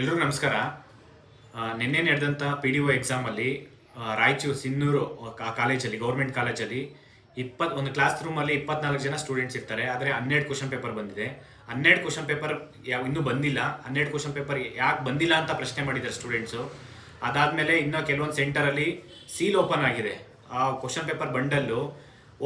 ಎಲ್ರಿಗೂ ನಮಸ್ಕಾರ. ನಿನ್ನೆ ನಡೆದಂಥ ಪಿ ಡಿ ಒ ಎಕ್ಸಾಮಲ್ಲಿ ರಾಯಚೂರು ಸಿನ್ನೂರು ಕಾಲೇಜಲ್ಲಿ ಗೌರ್ಮೆಂಟ್ ಕಾಲೇಜಲ್ಲಿ ಇಪ್ಪತ್ತು ಒಂದು ಕ್ಲಾಸ್ ರೂಮಲ್ಲಿ ಇಪ್ಪತ್ನಾಲ್ಕು ಜನ ಸ್ಟೂಡೆಂಟ್ಸ್ ಇರ್ತಾರೆ. ಆದರೆ ಹನ್ನೆರಡು ಕ್ವಶನ್ ಪೇಪರ್ ಬಂದಿದೆ. ಹನ್ನೆರಡು ಕ್ವಶನ್ ಪೇಪರ್ ಯಾವ ಇನ್ನೂ ಬಂದಿಲ್ಲ. ಹನ್ನೆರಡು ಕ್ವಶನ್ ಪೇಪರ್ ಯಾಕೆ ಬಂದಿಲ್ಲ ಅಂತ ಪ್ರಶ್ನೆ ಮಾಡಿದ್ದಾರೆ ಸ್ಟೂಡೆಂಟ್ಸು ಅದಾದಮೇಲೆ ಇನ್ನೂ ಕೆಲವೊಂದು ಸೆಂಟರಲ್ಲಿ ಸೀಲ್ ಓಪನ್ ಆಗಿದೆ. ಆ ಕ್ವಶನ್ ಪೇಪರ್ ಬಂಡಲ್ಲು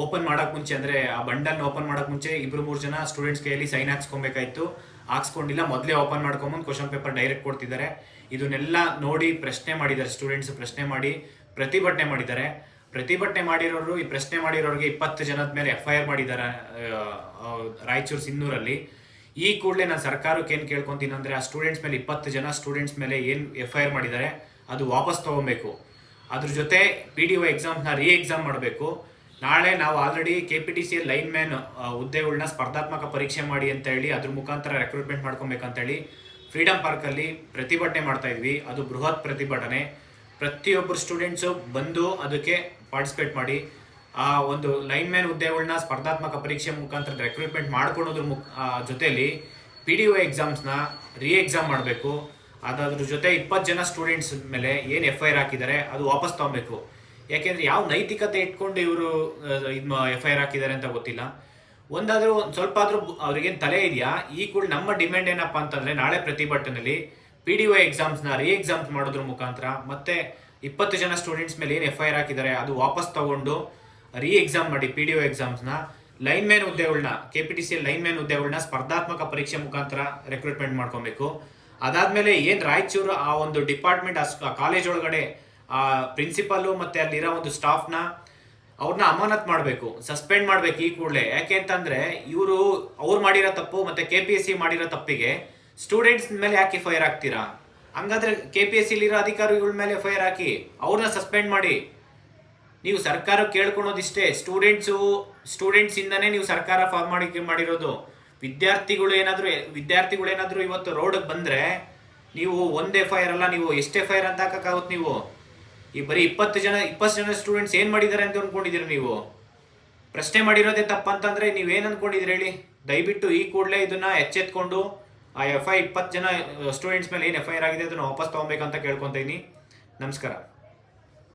ಓಪನ್ ಮಾಡೋಕ್ಕೆ ಮುಂಚೆ, ಅಂದರೆ ಆ ಬಂಡಲ್ ಓಪನ್ ಮಾಡೋಕ್ಕೆ ಮುಂಚೆ ಇಬ್ಬರು ಮೂರು ಜನ ಸ್ಟೂಡೆಂಟ್ಸ್ ಕೈಯಲ್ಲಿ ಸೈನ್ ಹಾಕ್ಸ್ಕೊಬೇಕಾಯ್ತು. ಹಾಕ್ಸ್ಕೊಂಡಿಲ್ಲ. ಮೊದಲೇ ಓಪನ್ ಮಾಡ್ಕೊಂಬಂದು ಕ್ವಶನ್ ಪೇಪರ್ ಡೈರೆಕ್ಟ್ ಕೊಡ್ತಿದ್ದಾರೆ. ಇದನ್ನೆಲ್ಲ ನೋಡಿ ಪ್ರಶ್ನೆ ಮಾಡಿದ್ದಾರೆ. ಸ್ಟೂಡೆಂಟ್ಸ್ ಪ್ರಶ್ನೆ ಮಾಡಿ ಪ್ರತಿಭಟನೆ ಮಾಡಿದ್ದಾರೆ. ಪ್ರತಿಭಟನೆ ಮಾಡಿರೋರು, ಈ ಪ್ರಶ್ನೆ ಮಾಡಿರೋರಿಗೆ ಇಪ್ಪತ್ತು ಜನದ ಮೇಲೆ ಎಫ್ ಐ ಆರ್ ಮಾಡಿದ್ದಾರೆ ರಾಯಚೂರು ಸಿನ್ನೂರಲ್ಲಿ. ಈ ಕೂಡಲೇ ನಾನು ಸರ್ಕಾರಕ್ಕೆ ಏನು ಕೇಳ್ಕೊತೀನಿ ಅಂದರೆ ಆ ಸ್ಟೂಡೆಂಟ್ಸ್ ಮೇಲೆ ಇಪ್ಪತ್ತು ಜನ ಸ್ಟೂಡೆಂಟ್ಸ್ ಮೇಲೆ ಏನು ಎಫ್ ಐ ಆರ್ ಮಾಡಿದ್ದಾರೆ, ಅದು ವಾಪಸ್ ತೊಗೊಬೇಕು. ಅದ್ರ ಜೊತೆ ಪಿ ಡಿ ಒ ಎಕ್ಸಾಮ್ನ ರೀ ಎಕ್ಸಾಮ್ ಮಾಡಬೇಕು. ನಾಳೆ ನಾವು already K P T C line man ಹುದ್ದೆಗಳನ್ನ ಸ್ಪರ್ಧಾತ್ಮಕ ಪರೀಕ್ಷೆ ಮಾಡಿ ಅಂತ ಹೇಳಿ, ಅದ್ರ ಮುಖಾಂತರ ರೆಕ್ರೂಟ್ಮೆಂಟ್ ಮಾಡ್ಕೊಬೇಕಂತ ಹೇಳಿ ಫ್ರೀಡಮ್ ಪಾರ್ಕಲ್ಲಿ ಪ್ರತಿಭಟನೆ ಮಾಡ್ತಾ ಇದ್ವಿ. ಅದು ಬೃಹತ್ ಪ್ರತಿಭಟನೆ. ಪ್ರತಿಯೊಬ್ಬರು ಸ್ಟೂಡೆಂಟ್ಸು ಬಂದು ಅದಕ್ಕೆ ಪಾರ್ಟಿಸಿಪೇಟ್ ಮಾಡಿ, ಆ, ಒಂದು ಲೈನ್ ಮ್ಯಾನ್ ಹುದ್ದೆಗಳನ್ನ ಸ್ಪರ್ಧಾತ್ಮಕ ಪರೀಕ್ಷೆ ಮುಖಾಂತರ ರೆಕ್ರೂಟ್ಮೆಂಟ್ ಮಾಡ್ಕೊಳೋದ್ರ ಮುಖ ಜೊತೆಯಲ್ಲಿ ಪಿ ಡಿ ಒ ಎಕ್ಸಾಮ್ಸ್ನ ರೀ ಎಕ್ಸಾಮ್ ಮಾಡಬೇಕು. ಅದಾದ್ರ ಜೊತೆ ಇಪ್ಪತ್ತು ಜನ ಸ್ಟೂಡೆಂಟ್ಸ್ ಮೇಲೆ ಏನು ಎಫ್ ಐ ಆರ್ ಹಾಕಿದ್ದಾರೆ, ಅದು ವಾಪಸ್ ತಗೊಬೇಕು. ಯಾಕೆಂದ್ರೆ ಯಾವ ನೈತಿಕತೆ ಇಟ್ಕೊಂಡು ಇವರು ಇದು ಎಫ್ ಐ ಆರ್ ಹಾಕಿದ್ದಾರೆ ಅಂತ ಗೊತ್ತಿಲ್ಲ. ಒಂದಾದ್ರೂ ಒಂದು ಸ್ವಲ್ಪ ಆದ್ರೂ ಅವ್ರಿಗೇನು ತಲೆ ಇದೆಯಾ? ಈ ಕೂಡ ನಮ್ಮ ಡಿಮ್ಯಾಂಡ್ ಏನಪ್ಪ ಅಂತಂದ್ರೆ ನಾಳೆ ಪ್ರತಿಭಟನೆಯಲ್ಲಿ ಪಿ ಡಿ ಒ ಎಕ್ಸಾಮ್ಸ್ನ ರೀ ಎಕ್ಸಾಮ್ಸ್ ಮಾಡೋದ್ರ ಮುಖಾಂತರ ಮತ್ತೆ ಇಪ್ಪತ್ತು ಜನ ಸ್ಟೂಡೆಂಟ್ಸ್ ಮೇಲೆ ಏನು ಎಫ್ ಐ ಆರ್ ಹಾಕಿದ್ದಾರೆ ಅದು ವಾಪಸ್ ತಗೊಂಡು ರೀ ಎಕ್ಸಾಮ್ ಮಾಡಿ ಪಿ ಡಿ ಒ ಎಕ್ಸಾಮ್ಸ್ನ line man ಹುದ್ದೆಗಳನ್ನ K P T C line man ಹುದ್ದೆಗಳನ್ನ ಸ್ಪರ್ಧಾತ್ಮಕ ಪರೀಕ್ಷೆ ಮುಖಾಂತರ ರೆಕ್ರೂಟ್ಮೆಂಟ್ ಮಾಡ್ಕೊಬೇಕು. ಅದಾದ್ಮೇಲೆ ಏನ್ ರಾಯಚೂರು ಆ ಒಂದು ಡಿಪಾರ್ಟ್ಮೆಂಟ್ ಆ ಕಾಲೇಜ್ ಒಳಗಡೆ ಆ ಪ್ರಿನ್ಸಿಪಾಲು ಮತ್ತೆ ಅಲ್ಲಿರೋ ಒಂದು ಸ್ಟಾಫ್ನ ಅವ್ರನ್ನ ಅಮಾನತ್ ಮಾಡಬೇಕು ಸಸ್ಪೆಂಡ್ ಮಾಡ್ಬೇಕು ಈ ಕೂಡಲೇ. ಯಾಕೆ ಅಂತಂದರೆ ಇವರು ಅವ್ರು ಮಾಡಿರೋ ತಪ್ಪು ಮತ್ತೆ ಕೆ ಪಿ ಎಸ್ ಸಿ ಮಾಡಿರೋ ತಪ್ಪಿಗೆ ಸ್ಟೂಡೆಂಟ್ಸ್ ಮೇಲೆ ಯಾಕೆ ಫೈರ್ ಹಾಕ್ತೀರಾ? ಹಂಗಾದ್ರೆ ಕೆ ಪಿ ಎಸ್ ಸಿಲಿರೋ ಅಧಿಕಾರಿಗಳ ಮೇಲೆ ಫೈರ್ ಹಾಕಿ ಅವ್ರನ್ನ ಸಸ್ಪೆಂಡ್ ಮಾಡಿ. ನೀವು ಸರ್ಕಾರ ಕೇಳ್ಕೊಳೋದಿಷ್ಟೇ ಸ್ಟೂಡೆಂಟ್ಸು ಸ್ಟೂಡೆಂಟ್ಸ್ ಇಂದಾನೇ ನೀವು ಸರ್ಕಾರ ಫಾರ್ಮ್ ಮಾಡಿ, ಮಾಡಿರೋದು. ವಿದ್ಯಾರ್ಥಿಗಳು ಏನಾದರೂ, ವಿದ್ಯಾರ್ಥಿಗಳು ಏನಾದ್ರು ಇವತ್ತು ರೋಡಿಗೆ ಬಂದ್ರೆ ನೀವು ಒಂದೇ ಆರ್ ಅಲ್ಲ, ನೀವು ಎಷ್ಟು ಆರ್ ಅಂತ ಹಾಕಕ್ಕಾಗುತ್ತೆ ನೀವು. ಈ ಬರೀ ಇಪ್ಪತ್ತು ಜನ ಇಪ್ಪತ್ತು ಜನ ಸ್ಟೂಡೆಂಟ್ಸ್ ಏನು ಮಾಡಿದ್ದಾರೆ ಅಂತ ಅನ್ಕೊಂಡಿದ್ದೀರಿ ನೀವು? ಪ್ರಶ್ನೆ ಮಾಡಿರೋದೇ ತಪ್ಪಂತಂದರೆ ನೀವೇನು ಅಂದ್ಕೊಂಡಿದ್ದೀರಿ ಹೇಳಿ? ದಯವಿಟ್ಟು ಈ ಕೂಡಲೇ ಇದನ್ನ ಎಚ್ಚೆತ್ಕೊಂಡು ಆ ಎಫ್ ಐ ಇಪ್ಪತ್ತು ಜನ ಸ್ಟೂಡೆಂಟ್ಸ್ ಮೇಲೆ ಏನು ಎಫ್ ಐ ಆರ್ ಆಗಿದೆ ಅದನ್ನ ವಾಪಸ್ ತೊಗೊಬೇಕಂತ ಕೇಳ್ಕೊತೀನಿ ನಮಸ್ಕಾರ.